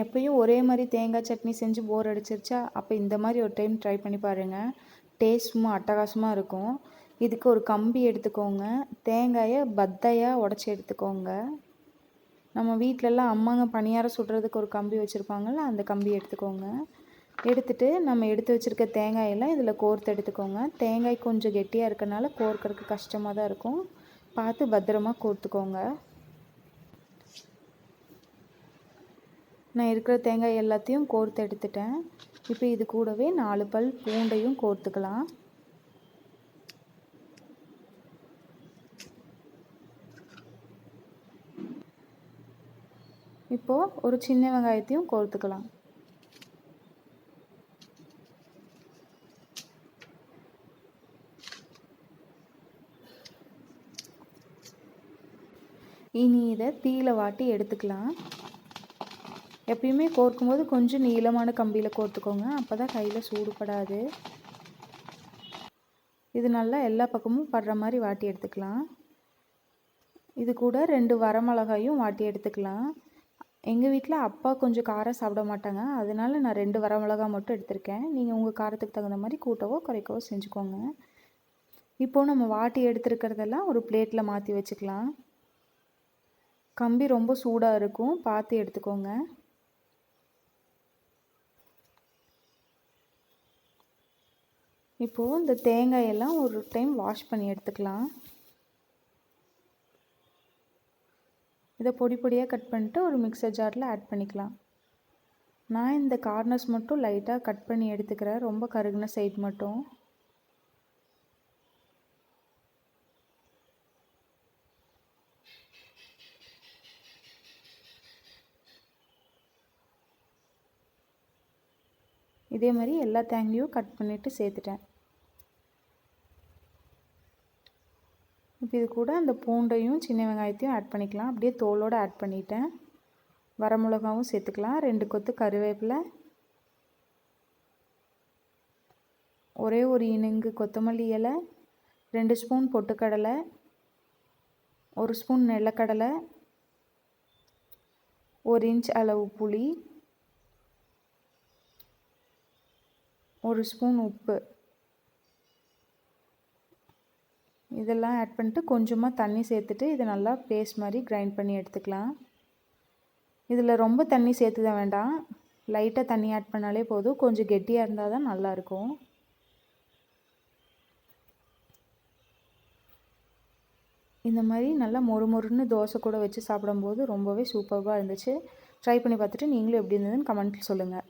எப்பயும் ஒரே மாதிரி தேங்காய் சட்னி செஞ்சு போர் அடிச்சிருச்சா அப்போ இந்த மாதிரி ஒரு டைம் ட்ரை பண்ணி பாருங்கள் டேஸ்ட் சும்மா அட்டகாசமாக இருக்கும். இதுக்கு ஒரு கம்பி எடுத்துக்கோங்க. தேங்காயை பத்தையாக உடச்சி எடுத்துக்கோங்க. நம்ம வீட்டிலலாம் அம்மாங்க பணியாரம் சுடுறதுக்கு ஒரு கம்பி வச்சுருப்பாங்கள்ல அந்த கம்பி எடுத்துக்கோங்க. எடுத்துட்டு நம்ம எடுத்து வச்சுருக்க தேங்காயெல்லாம் இதில் கோர்த்து எடுத்துக்கோங்க. தேங்காய் கொஞ்சம் கெட்டியாக இருக்கனால கோர்க்கறதுக்கு கஷ்டமாக தான் இருக்கும். பார்த்து பத்திரமா கோர்த்துக்கோங்க. நான் இருக்கிற தேங்காய் எல்லாத்தையும் கோர்த்து எடுத்துட்டேன். இப்போ இது கூடவே நாலு பல் பூண்டையும் கோர்த்துக்கலாம். இப்போது ஒரு சின்ன வெங்காயத்தையும் கோர்த்துக்கலாம். இனி இதை தீயில வாட்டி எடுத்துக்கலாம். எப்பயுமே கோர்க்கும் போது கொஞ்சம் நீளமான கம்பியில் கோர்த்துக்கோங்க. அப்போ தான் கையில் சூடுபடாது இது நல்லா எல்லா பக்கமும் படுற மாதிரி வாட்டி எடுத்துக்கலாம். இது கூட ரெண்டு வரமிளகாயும் வாட்டி எடுத்துக்கலாம். எங்கள் வீட்டில் அப்பா கொஞ்சம் காரம் சாப்பிட மாட்டாங்க. அதனால நான் ரெண்டு வரமிளகா மட்டும் எடுத்திருக்கேன். நீங்கள் உங்கள் காரத்துக்கு தகுந்த மாதிரி கூட்டவோ குறைக்கவோ செஞ்சுக்கோங்க. இப்போது நம்ம வாட்டி எடுத்துருக்கிறதெல்லாம் ஒரு பிளேட்டில் மாற்றி வச்சுக்கலாம். கம்பி ரொம்ப சூடாக இருக்கும். பார்த்து எடுத்துக்கோங்க. இப்போது இந்த தேங்காயெல்லாம் ஒரு டைம் வாஷ் பண்ணி எடுத்துக்கலாம். இதை பொடி பொடியாக கட் பண்ணிட்டு ஒரு மிக்சர் ஜாரில் ஆட் பண்ணிக்கலாம். நான் இந்த கார்னர்ஸ் மட்டும் லைட்டாக கட் பண்ணி எடுத்துக்கிறேன். ரொம்ப கருகின சைட் மட்டும். இதே மாதிரி எல்லா தேங்காயும் கட் பண்ணிவிட்டு சேர்த்துட்டேன். இப்போ இது கூட அந்த பூண்டையும் சின்ன வெங்காயத்தையும் ஆட் பண்ணிக்கலாம். அப்படியே தோலோடு ஆட் பண்ணிட்டேன். வரமிளகாவும் சேர்த்துக்கலாம். ரெண்டு கொத்து கருவேப்பிலை. ஒரே ஒரு இனங்கு கொத்தமல்லி இலை. ரெண்டு ஸ்பூன் பொட்டுக்கடலை. ஒரு ஸ்பூன் நெல்லக்கடலை. ஒரு இன்ச் அளவு புளி. ஒரு ஸ்பூன் உப்பு. இதெல்லாம் ஆட் பண்ணிட்டு கொஞ்சமாக தண்ணி சேர்த்துட்டு இதை நல்லா பேஸ்ட் மாதிரி கிரைண்ட் பண்ணி எடுத்துக்கலாம். இதில் ரொம்ப தண்ணி சேர்த்து தான் வேண்டாம் லைட்டாக தண்ணி ஆட் பண்ணாலே போதும். கொஞ்சம் கெட்டியாக இருந்தால் தான் நல்லாயிருக்கும் இந்த மாதிரி நல்லா மொறு மொறுன்னு தோசை கூட வச்சு சாப்பிடும்போது ரொம்பவே சூப்பராக இருந்துச்சு. ட்ரை பண்ணி பார்த்துட்டு நீங்களும் எப்படி இருந்ததுன்னு கமெண்ட்டில் சொல்லுங்கள்